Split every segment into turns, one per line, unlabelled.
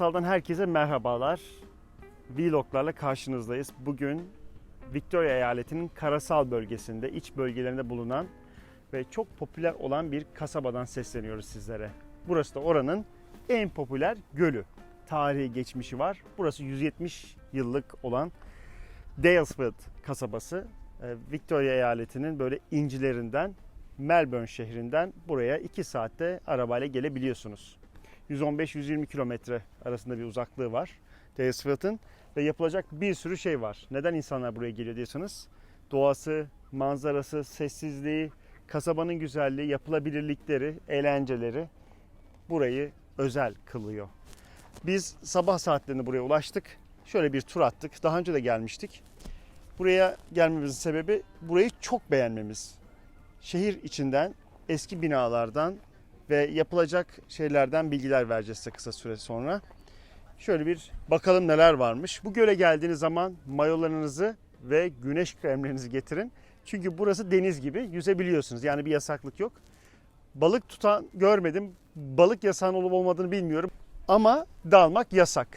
Dünyasal'dan herkese merhabalar. Vloglarla karşınızdayız. Bugün Victoria eyaletinin karasal bölgesinde, iç bölgelerinde bulunan ve çok popüler olan bir kasabadan sesleniyoruz sizlere. Burası da oranın en popüler gölü. Tarihi geçmişi var. Burası 170 yıllık olan Dalesford kasabası. Ee, Victoria eyaletinin böyle incilerinden, Melbourne şehrinden buraya 2 saatte arabayla gelebiliyorsunuz. 115-120 kilometre arasında bir uzaklığı var Dalesford'ın ve yapılacak bir sürü şey var. Neden insanlar buraya geliyor diyorsanız doğası, manzarası, sessizliği, kasabanın güzelliği, yapılabilirlikleri, eğlenceleri burayı özel kılıyor. Biz sabah saatlerinde buraya ulaştık. Şöyle bir tur attık. Daha önce de gelmiştik. Buraya gelmemizin sebebi burayı çok beğenmemiz. Şehir içinden, eski binalardan ve yapılacak şeylerden bilgiler vereceğiz size kısa süre sonra. Şöyle bir bakalım neler varmış. Bu göle geldiğiniz zaman mayolarınızı ve güneş kremlerinizi getirin. Çünkü burası deniz gibi yüzebiliyorsunuz. Yani bir yasaklık yok. Balık tutan görmedim. Balık yasağın olup olmadığını bilmiyorum. Ama dalmak yasak.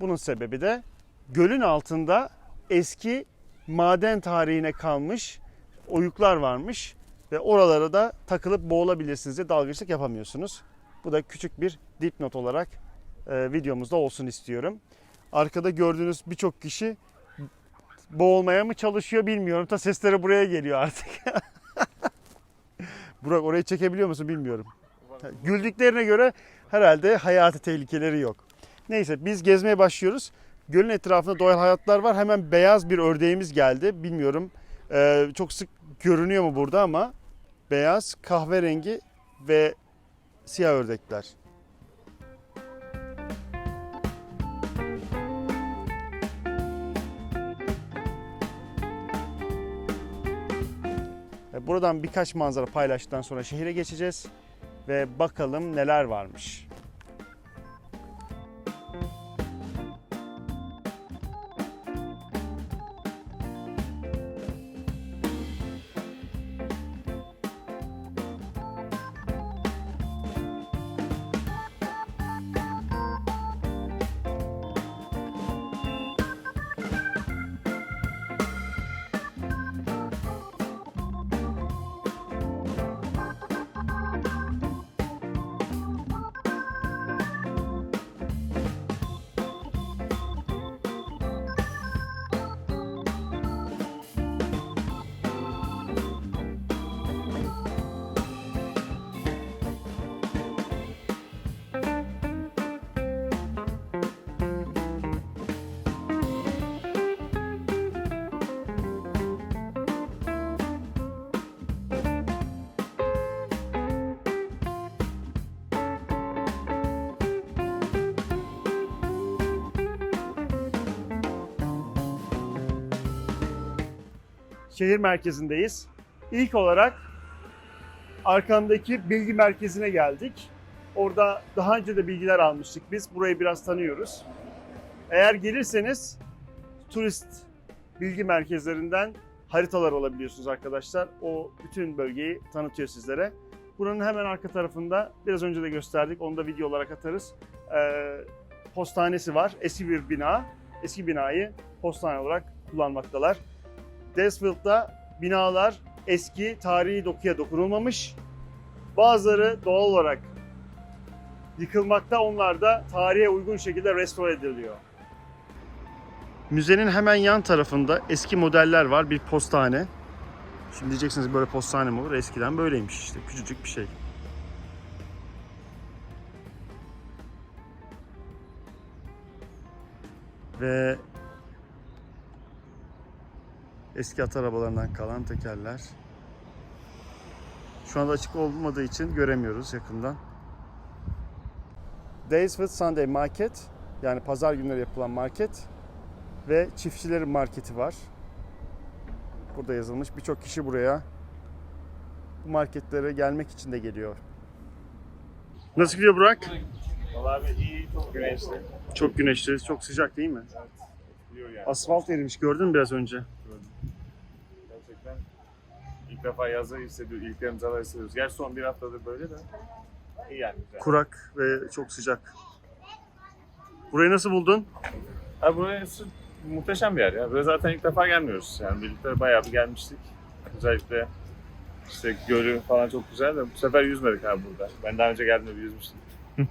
Bunun sebebi de gölün altında eski maden tarihine kalmış oyuklar varmış ve oralara da takılıp boğulabilirsiniz diye dalgıçlık yapamıyorsunuz. Bu da küçük bir dipnot olarak e, videomuzda olsun istiyorum. Arkada gördüğünüz birçok kişi boğulmaya mı çalışıyor bilmiyorum. Ta sesleri buraya geliyor artık. Burak orayı çekebiliyor musun bilmiyorum. Güldüklerine göre herhalde hayati tehlikeleri yok. Neyse biz gezmeye başlıyoruz. Gölün etrafında doğal hayatlar var. Hemen beyaz bir ördeğimiz geldi. Bilmiyorum e, çok sık görünüyor mu burada ama beyaz, kahverengi ve siyah ördekler. E, Buradan birkaç manzara paylaştıktan sonra şehire geçeceğiz ve bakalım neler varmış. Şehir merkezindeyiz. İlk olarak arkamdaki bilgi merkezine geldik. Orada daha önce de bilgiler almıştık biz. Burayı biraz tanıyoruz. Eğer gelirseniz turist bilgi merkezlerinden haritalar alabiliyorsunuz arkadaşlar. O bütün bölgeyi tanıtıyor sizlere. Buranın hemen arka tarafında biraz önce de gösterdik. Onu da video olarak atarız. Ee, postanesi var. Eski bir bina. Eski binayı postane olarak kullanmaktalar. Desfield'da binalar eski tarihi dokuya dokunulmamış. Bazıları doğal olarak yıkılmakta, onlar da tarihe uygun şekilde restore ediliyor. Müzenin hemen yan tarafında eski modeller var, bir postane. Şimdi diyeceksiniz böyle postane mi olur? Eskiden böyleymiş işte, küçücük bir şey. Ve Eski at arabalarından kalan tekerler. Şu anda açık olmadığı için göremiyoruz yakından. Daysford Sunday Market yani pazar günleri yapılan market ve çiftçilerin marketi var. Burada yazılmış. Birçok kişi buraya bu marketlere gelmek için de geliyor. Nasıl gidiyor Burak?
Valla abi iyi, çok güneşli.
Çok güneşli, çok sıcak değil mi?
Yani.
Asfalt erimiş gördün mü biraz önce?
Gerçekten ilk defa yazı hissediyoruz, ilk emzalar hissediyoruz. Gerçi son bir haftadır böyle de iyi yani. Güzel.
Kurak ve çok sıcak. Burayı nasıl buldun?
Abi burası muhteşem bir yer ya. Buraya zaten ilk defa gelmiyoruz. Yani birlikte bayağı bir gelmiştik. Özellikle işte gölü falan çok güzel de bu sefer yüzmedik abi burada. Ben daha önce geldiğimde bir yüzmüştüm.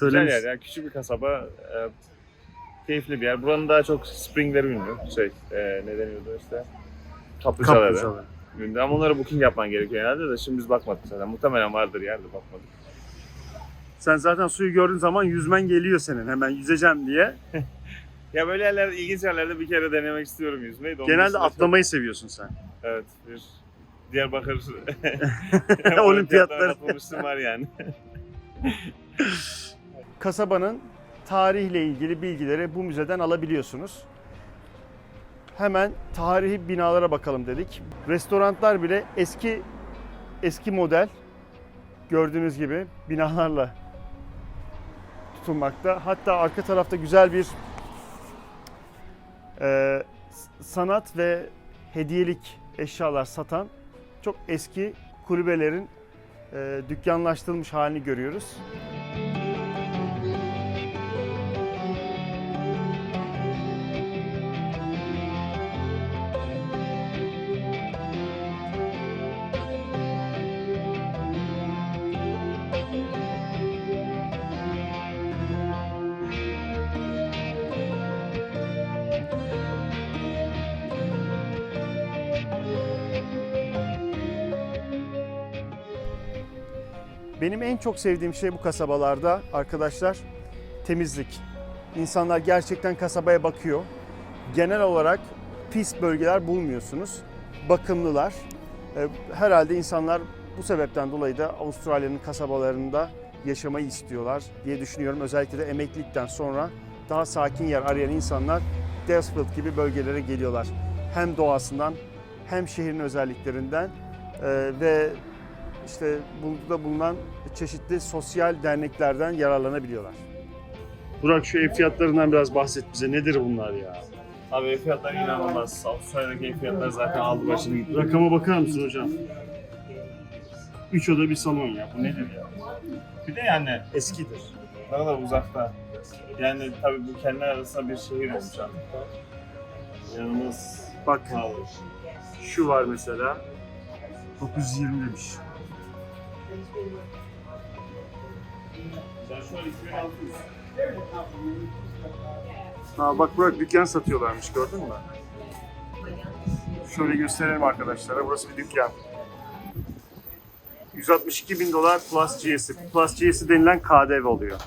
Güzel yer ya. Küçük bir kasaba. e, keyifli bir yer. Buranın daha çok springleri ünlü. Şey, e, ne deniyordu işte? Kaplıcaları.
Kaplıcalar.
Ünlü. Ama onlara booking yapman gerekiyor genelde de şimdi biz bakmadık zaten. Muhtemelen vardır yerde bakmadık.
Sen zaten suyu gördüğün zaman yüzmen geliyor senin hemen yüzeceğim diye.
Ya böyle yerler, ilginç yerlerde bir kere denemek istiyorum yüzmeyi. onun
Genelde
dışında
atlamayı seviyorsun sen.
Evet, bir Diyarbakır
Olimpiyatları.
atlamıştım var yani.
Kasabanın tarihle ilgili bilgileri bu müzeden alabiliyorsunuz. Hemen tarihi binalara bakalım dedik. Restoranlar bile eski eski model gördüğünüz gibi binalarla tutunmakta. Hatta arka tarafta güzel bir e, sanat ve hediyelik eşyalar satan çok eski kulübelerin e, dükkanlaştırılmış halini görüyoruz. Benim en çok sevdiğim şey bu kasabalarda arkadaşlar temizlik. İnsanlar gerçekten kasabaya bakıyor. Genel olarak pis bölgeler bulmuyorsunuz. Bakımlılar. Ee, Herhalde insanlar bu sebepten dolayı da Avustralya'nın kasabalarında yaşamayı istiyorlar diye düşünüyorum. Özellikle de emeklilikten sonra daha sakin yer arayan insanlar Dalesfield gibi bölgelere geliyorlar. Hem doğasından hem şehrin özelliklerinden ee, ve işte burada bulunan çeşitli sosyal derneklerden yararlanabiliyorlar. Burak şu ev fiyatlarından biraz bahset bize. Nedir bunlar ya?
Abi ev fiyatları inanılmaz. Avustralya'daki ev fiyatları zaten aldı başını gitti.
Rakama bakar mısın hocam? 3 oda bir salon ya. Bu nedir ya?
Bir de yani
Eskidir.
ne kadar uzakta. Yani tabii bu kendi arasında bir şehir olmuş artık. İnanılmaz
Bak
pahalı.
şu var mesela. 920 demiş.
Ben şu an 2600.
Ha bak Burak dükkan satıyorlarmış gördün mü? Şöyle gösterelim arkadaşlara. Burası bir dükkan. 162 bin dolar plus GST. Plus GST denilen KDV oluyor.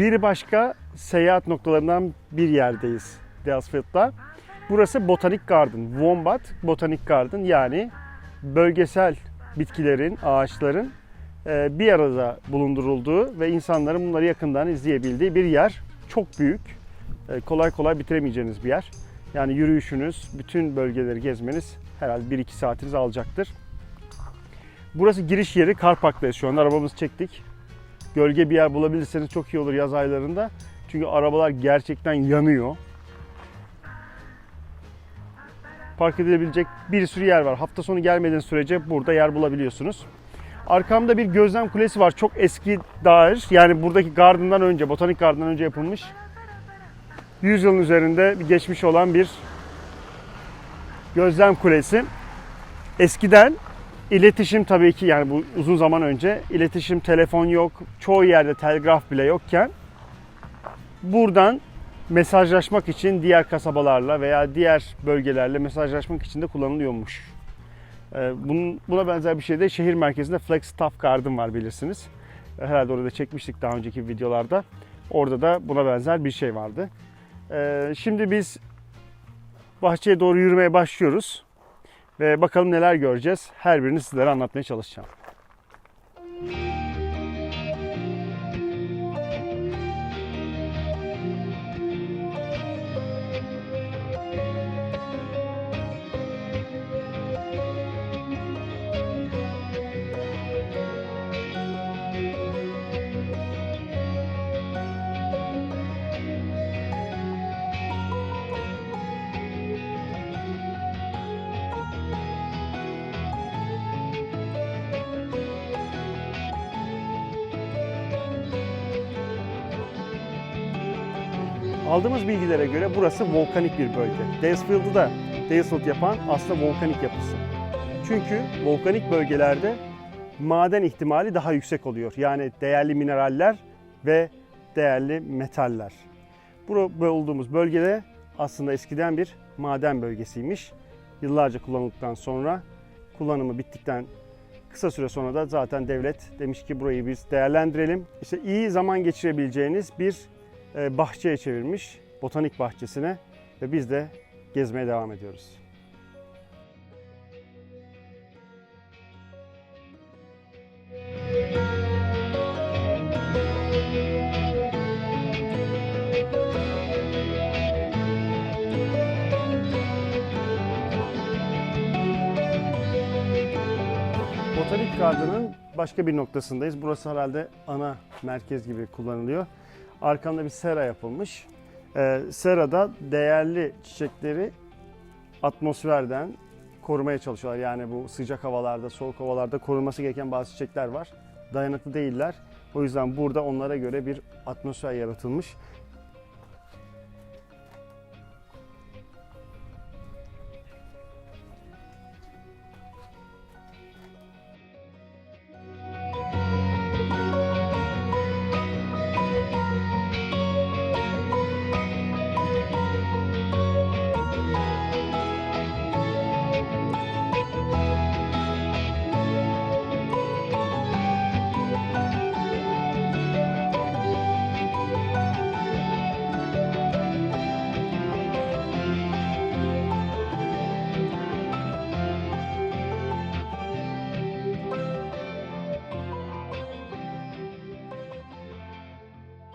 Bir başka seyahat noktalarından bir yerdeyiz Dalesfield'da. Burası Botanic Garden, Wombat Botanic Garden yani bölgesel bitkilerin, ağaçların e, bir arada bulundurulduğu ve insanların bunları yakından izleyebildiği bir yer. Çok büyük, e, kolay kolay bitiremeyeceğiniz bir yer. Yani yürüyüşünüz, bütün bölgeleri gezmeniz herhalde 1-2 saatinizi alacaktır. Burası giriş yeri, Car Park'tayız şu anda. Arabamızı çektik gölge bir yer bulabilirseniz çok iyi olur yaz aylarında. Çünkü arabalar gerçekten yanıyor. Park edilebilecek bir sürü yer var. Hafta sonu gelmediğiniz sürece burada yer bulabiliyorsunuz. Arkamda bir gözlem kulesi var. Çok eski dair. Yani buradaki garden'dan önce, botanik garden'dan önce yapılmış. 100 yılın üzerinde geçmiş olan bir gözlem kulesi. Eskiden İletişim tabii ki yani bu uzun zaman önce iletişim, telefon yok, çoğu yerde telgraf bile yokken buradan mesajlaşmak için diğer kasabalarla veya diğer bölgelerle mesajlaşmak için de kullanılıyormuş. Ee, Bunun, buna benzer bir şey de şehir merkezinde Flagstaff Garden var bilirsiniz. Herhalde orada çekmiştik daha önceki videolarda. Orada da buna benzer bir şey vardı. Ee, Şimdi biz bahçeye doğru yürümeye başlıyoruz. Ve bakalım neler göreceğiz. Her birini sizlere anlatmaya çalışacağım. Aldığımız bilgilere göre burası volkanik bir bölge. Dalesfield'ı da Dalesfield yapan aslında volkanik yapısı. Çünkü volkanik bölgelerde maden ihtimali daha yüksek oluyor. Yani değerli mineraller ve değerli metaller. Burada olduğumuz bölgede aslında eskiden bir maden bölgesiymiş. Yıllarca kullanıldıktan sonra kullanımı bittikten kısa süre sonra da zaten devlet demiş ki burayı biz değerlendirelim. İşte iyi zaman geçirebileceğiniz bir bahçeye çevirmiş, botanik bahçesine ve biz de gezmeye devam ediyoruz. Botanik Garden'ın başka bir noktasındayız. Burası herhalde ana merkez gibi kullanılıyor. Arkamda bir sera yapılmış. Ee, serada değerli çiçekleri atmosferden korumaya çalışıyorlar. Yani bu sıcak havalarda, soğuk havalarda korunması gereken bazı çiçekler var. Dayanıklı değiller. O yüzden burada onlara göre bir atmosfer yaratılmış